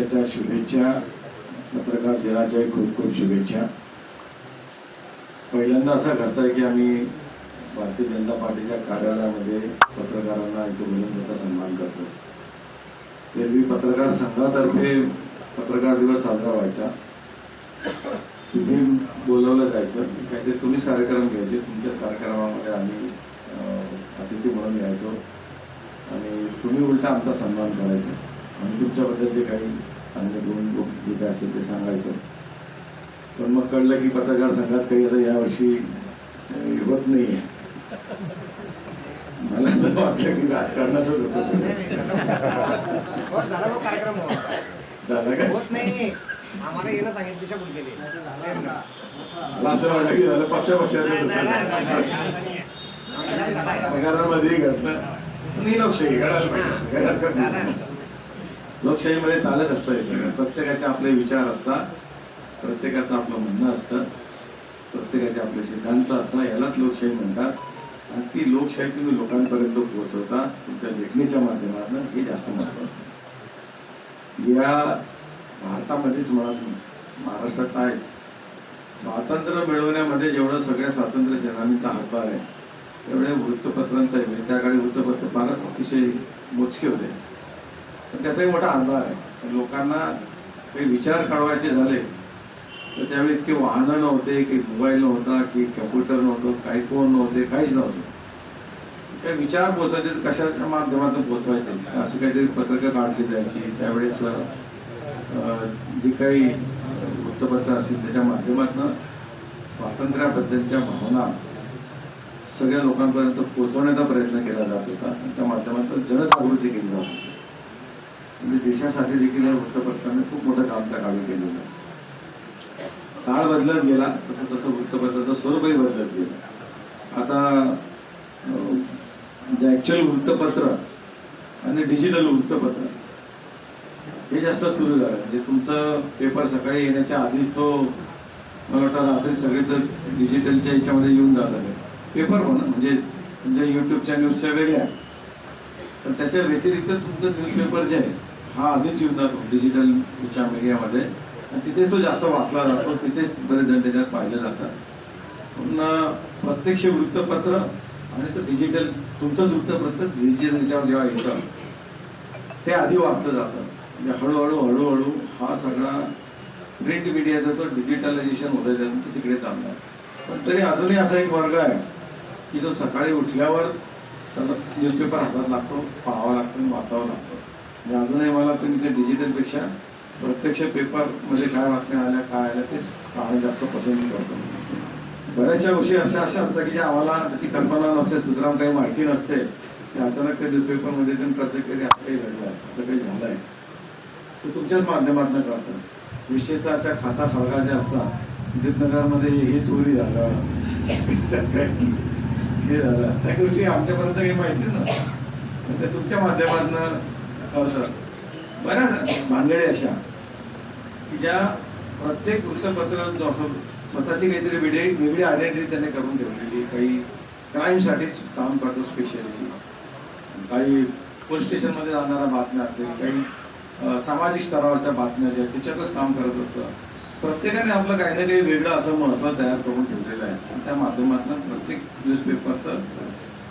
वर्षाच्या शुभेच्छा. पत्रकार दिनाच्या खूप खूप शुभेच्छा. पहिल्यांदा असं करताय की आम्ही भारतीय जनता पार्टीच्या कार्यालयामध्ये पत्रकारांना इथे बोलून त्याचा सन्मान करतो. एरवी पत्रकार संघातर्फे पत्रकार दिवस साजरा व्हायचा. तिथे बोलवलं जायचं. काहीतरी तुम्हीच कार्यक्रम घ्यायचे. तुमच्याच कार्यक्रमामध्ये आम्ही अतिथी म्हणून यायचो. आणि तुम्ही उलटा आमचा सन्मान करायचे. आणि तुमच्याबद्दल जे काही चांगले गुण गोष्टी जे काही असेल ते सांगायचो. पण मग कळलं की पत्रकार संघात काही आता यावर्षी होत नाही आहे मला असं वाटलं की राजकारणातच होतं झाला भाऊ कार्यक्रम. झालं काय होत नाही आम्हाला यायला सांगितलं केली मला असं वाटलं की झालं पक्ष पक्षाने पगारांमध्येही घडलं पण ही लोकशाही घडायला पाहिजे असं काही हरकत नाही. लोकशाहीमध्ये चालत असतं हे सगळं. प्रत्येकाचे आपले विचार असतात. प्रत्येकाचं आपलं म्हणणं असतं. प्रत्येकाचे आपले सिद्धांत असतात. यालाच लोकशाही म्हणतात. आणि ती लोकशाही तुम्ही लोकांपर्यंत पोहोचवता तुमच्या लेखणीच्या माध्यमातून हे जास्त महत्वाचं आहे. या भारतामध्येच म्हणा महाराष्ट्रात आहे. स्वातंत्र्य मिळवण्यामध्ये जेवढं सगळ्या स्वातंत्र्य सेनानींचा हातभार आहे तेवढ्या वृत्तपत्रांचाही म्हणजे त्या काळी वृत्तपत्र फारच अतिशय मोजके होते. पण त्याचाही मोठा हातभार आहे. लोकांना काही विचार काढवायचे झाले तर त्यावेळी इतके वाहनं नव्हते की मोबाईल नव्हता की कम्प्युटर नव्हतं काही फोन नव्हते काहीच नव्हतं. काही विचार पोचायचे तर कशाच्या माध्यमातून पोचवायचे असं काहीतरी पत्रकं काढली जायची. त्यावेळेस जी काही वृत्तपत्र असतील त्याच्या माध्यमातून स्वातंत्र्याबद्दलच्या भावना सगळ्या लोकांपर्यंत पोहोचवण्याचा प्रयत्न केला जात होता. त्या माध्यमातून जनजागृती केली जात होती. म्हणजे देशासाठी देखील या वृत्तपत्राने खूप मोठं काम त्या काळी केलेलं काळ बदलत गेला तसं तसं वृत्तपत्राचं स्वरूपही बदलत गेलं. आता जे ॲक्च्युअल वृत्तपत्र आणि डिजिटल वृत्तपत्र हे जास्त सुरू झालं. म्हणजे तुमचं पेपर सकाळी येण्याच्या आधीच तो मला वाटतं रात्री सगळे तर डिजिटलच्या याच्यामध्ये येऊन जातात पेपर म्हणा म्हणजे तुमच्या युट्यूबच्या न्यूजच्या वेगळ्या पण त्याच्या व्यतिरिक्त तुमचं न्यूजपेपर जे आहे हा आधीच युद्ध जातो डिजिटलच्या मीडियामध्ये आणि तिथेच तो जास्त वाचला जातो तिथेच बरेच जण त्याच्यात पाहिले जातात. पण प्रत्यक्ष वृत्तपत्र आणि तो डिजिटल तुमचंच वृत्तपत्र डिजिटल याच्यावर जेव्हा येतं ते आधी वाचलं जातं. म्हणजे हळूहळू हळूहळू हा सगळा प्रिंट मीडियाचा तो डिजिटलायझेशन होत त्यातून तो तिकडे चालला पण तरी अजूनही असा एक वर्ग आहे की जो सकाळी उठल्यावर त्याला न्यूजपेपर हातात लागतो पाहावा लागतो आणि वाचावा लागतो. म्हणजे अजूनही मला तुम्ही ते डिजिटलपेक्षा प्रत्यक्ष पेपरमध्ये काय बातम्या आल्या काय आल्या तेच पाहणं जास्त पसंत करतो. बऱ्याचशा गोष्टी अशा अशा असतात की ज्या आम्हाला त्याची कल्पना नसते सुतराम काही माहिती नसते की अचानक त्या न्यूजपेपरमध्ये तुम्ही प्रत्येक कधी असं काही घडलं आहे असं काही झालं आहे ते तुमच्याच माध्यमातून करतात विशेषतः अशा खाचा खळगा ज्या असतात विद्युतनगरमध्ये हे चोरी झालं. हे झालं. त्या गोष्टी आमच्यापर्यंत काही माहितीच नसतात. ते तुमच्या माध्यमातून कळतात बऱ्याच भानगड्या अशा की ज्या प्रत्येक वृत्तपत्र जो असं स्वतःची काहीतरी वेगळी वेगळी आयडेंटिटी त्याने करून ठेवलेली काही क्राईमसाठीच काम करतो स्पेशली काही पोलीस स्टेशनमध्ये जाणाऱ्या बातम्या असतील काही सामाजिक स्तरावरच्या बातम्या ज्या त्याच्यातच काम करत असतं. प्रत्येकाने आपलं काही ना काही वेगळं असं महत्त्व तयार करून ठेवलेलं आहे. त्या माध्यमातून प्रत्येक न्यूजपेपरचं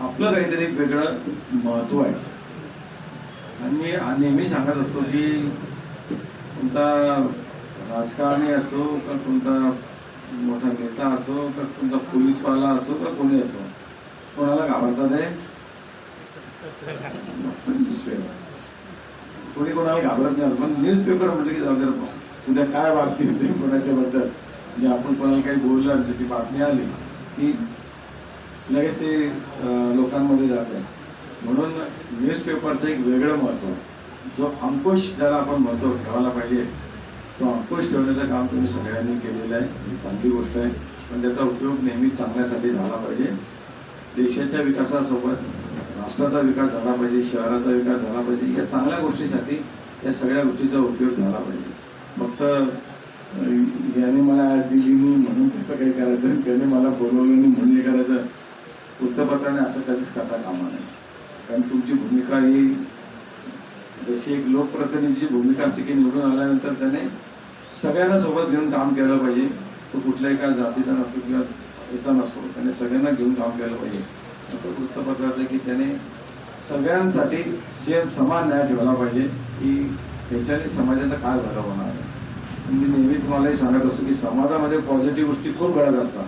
आपलं काहीतरी एक वेगळं महत्त्व आहे. आणि मी नेहमी सांगत असतो की कोणता राजकारणी असो का कोणता मोठा नेता असो का कोणता पोलीसवाला असो का कोणी असो कोणाला घाबरतात आहे कोणी कोणाला घाबरत नाही असं. पण न्यूजपेपर म्हटलं की जाऊ दे उद्या काय बातमी होती कोणाच्याबद्दल म्हणजे आपण कोणाला काही बोललं आणि त्याची बातमी आली की लगेच ते लोकांमध्ये जाते. म्हणून न्यूजपेपरचं एक वेगळं महत्त्व जो अंकुश ज्याला आपण महत्त्व ठेवायला पाहिजे तो अंकुश ठेवण्याचं काम तुम्ही सगळ्यांनी केलेलं आहे. ही चांगली गोष्ट आहे. पण त्याचा उपयोग नेहमी चांगल्यासाठी झाला पाहिजे. देशाच्या विकासासोबत राष्ट्राचा विकास झाला पाहिजे शहराचा विकास झाला पाहिजे या चांगल्या गोष्टीसाठी या सगळ्या गोष्टीचा उपयोग झाला पाहिजे. फक्त याने मला ऍड दिली नाही म्हणून त्याचं काही करायचं त्याने मला बोलवलं नाही म्हणून हे करायचं. वृत्तपत्राने असं कधीच करता कामा नाही कारण तुमची भूमिका ही जशी एक लोकप्रतिनिधीची भूमिका असते की निवडून आल्यानंतर त्याने सगळ्यांना सोबत घेऊन काम केलं पाहिजे. तो कुठल्याही काय जातीचा नसतो किंवा याचा नसतो. त्याने सगळ्यांना घेऊन काम केलं पाहिजे. असं वृत्तपत्रात आहे की त्याने सगळ्यांसाठी सेम समान न्याय ठेवला पाहिजे की ह्याच्याने समाजाचं काय भला होणार आहे? मी नेहमी तुम्हालाही सांगत असतो की समाजामध्ये पॉझिटिव्ह गोष्टी खूप घडत असतात.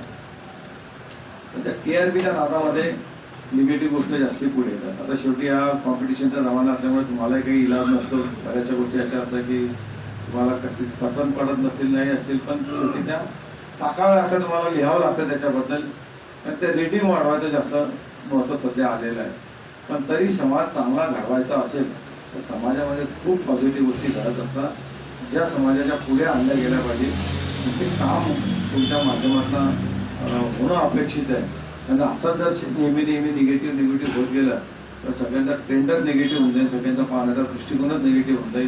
पण त्या के आर पीच्या नादामध्ये निगेटिव्ह गोष्ट जास्ती पुढे येतात. आता शेवटी हा कॉम्पिटिशनचा जमाना असल्यामुळे तुम्हालाही काही इलाज नसतो. बऱ्याचशा गोष्टी अशा असतात की तुम्हाला कशी पसंत पडत नसतील नाही असतील पण शेवटी त्या टाकाव्या लागतात. तुम्हाला लिहावं लागतं त्याच्याबद्दल. पण ते रेटिंग वाढवायचं जास्त महत्त्व सध्या आलेलं आहे. पण तरी समाज चांगला घडवायचा असेल तर समाजामध्ये खूप पॉझिटिव्ह गोष्टी घडत असतात. ज्या समाजाच्या पुढे आणल्या गेल्या पाहिजे. ते काम तुमच्या माध्यमातून होणं अपेक्षित आहे. कारण असं जर नेहमी नेहमी निगेटिव्ह निगेटिव्ह होत गेलं तर सगळ्यांचा ट्रेंडच निगेटिव्ह होऊन जाईल सगळ्यांचा पाहण्याचा दृष्टिकोनच निगेटिव्ह होऊन जाईल.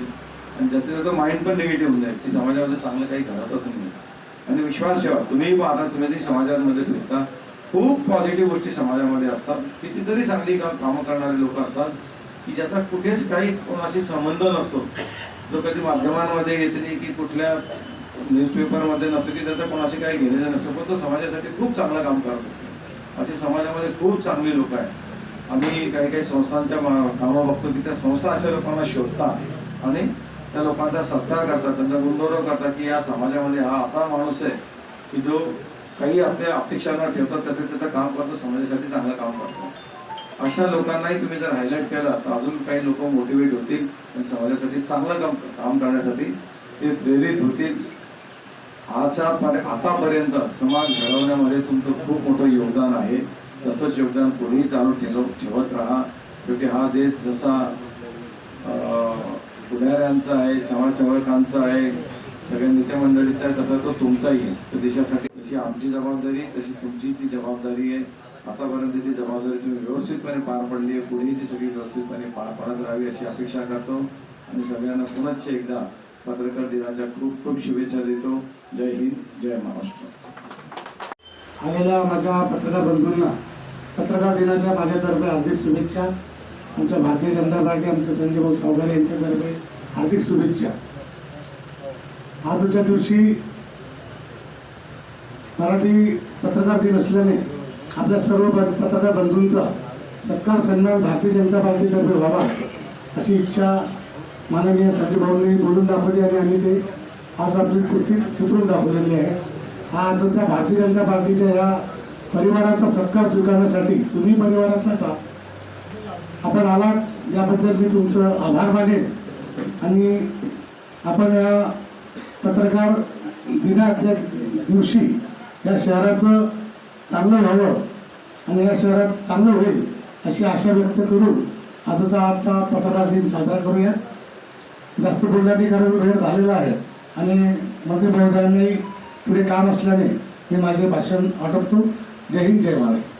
आणि ज्याचं त्याचं माइंड पण निगेटिव्ह होऊन जाईल की समाजामध्ये चांगलं काही घडतच नाही. आणि विश्वास ठेवा तुम्हीही पाहता तुम्ही समाजामध्ये फिरता खूप पॉझिटिव्ह गोष्टी समाजामध्ये असतात. कितीतरी चांगली काम कामं करणारे लोक असतात की ज्याचा कुठेच काही कोणाशी संबंध नसतो. जो कधी माध्यमांमध्ये येत नाही की कुठल्या न्यूजपेपरमध्ये नसतो की त्याचा कोणाशी काही घेणं नसतं पण तो समाजासाठी खूप चांगलं काम करत असतो. असे समाजामध्ये खूप चांगली लोक आहेत. आम्ही काही काही संस्थांच्या मा- कामं बघतो की त्या संस्था अशा लोकांना शोधतात आणि त्या लोकांचा सत्कार करतात त्यांचा गुणगौरव करतात की या समाजामध्ये हा असा माणूस आहे की जो काही आपल्या अपेक्षा न ठेवता त्याचं त्याचं काम करतो समाजासाठी चांगलं काम करतो. अशा लोकांनाही तुम्ही जर हायलाईट केलं तर अजून काही लोक मोटिवेट होतील आणि समाजासाठी चांगलं काम काम करण्यासाठी ते प्रेरित होतील. आजच्या आतापर्यंत समाज घडवण्यामध्ये तुमचं खूप मोठं योगदान आहे. तसंच योगदान पुढेही चालू ठेव ठेवत राहा. शेवटी हा देश जसा पुढाऱ्यांचा आहे समाजसेवकांचा आहे सगळ्या नेते मंडळीचा आहे तसा तो तुमचाही आहे. तर देशासाठी जशी आमची जबाबदारी आहे, तशी तुमची ती जबाबदारी आहे आतापर्यंत ती जबाबदारी तुम्ही व्यवस्थितपणे पार पडली आहे. पुढेही ती सगळी व्यवस्थितपणे पार पडत राहावी अशी अपेक्षा करतो. आणि सगळ्यांना पुनश्च एकदा पत्रकार दिनाच्या खूप खूप शुभेच्छा देतो. जय हिंद जय महाराष्ट्र. आलेल्या माझ्या पत्रकार बंधूंना पत्रकार दिनाच्या माझ्यातर्फे हार्दिक शुभेच्छा. आमच्या भारतीय जनता पार्टी आमचे संजय भाऊ सावकार यांच्यातर्फे हार्दिक शुभेच्छा. आजच्या दिवशी मराठी पत्रकार दिन असल्याने आपल्या सर्व प- पत्रकार बंधूंचा सत्कार सन्मान भारतीय जनता पार्टीतर्फे व्हावा अशी इच्छा माननीय संजय भाऊंनी बोलून दाखवली आणि आम्ही ते आज आपली कृती उतरून दाखवलेली आहे. हा आजचा भारतीय जनता पार्टीच्या या परिवाराचा सत्कार स्वीकारण्यासाठी तुम्ही परिवारातला का आपण आलात याबद्दल मी तुमचं आभार मानेन. आणि आपण या पत्रकार दिनाच्या दिवशी या शहराचं चांगलं व्हावं आणि या शहरात चांगलं होईल अशी आशा व्यक्त करून आजचा आता पत्रकार दिन साजरा करूया. जास्त बोलण्याने कारण वेळ झालेला आहे. आणि मंत्री महोदयांनी पुढे काम असल्याने मी माझे भाषण आटोपतो. जय हिंद जय महाराष्ट्र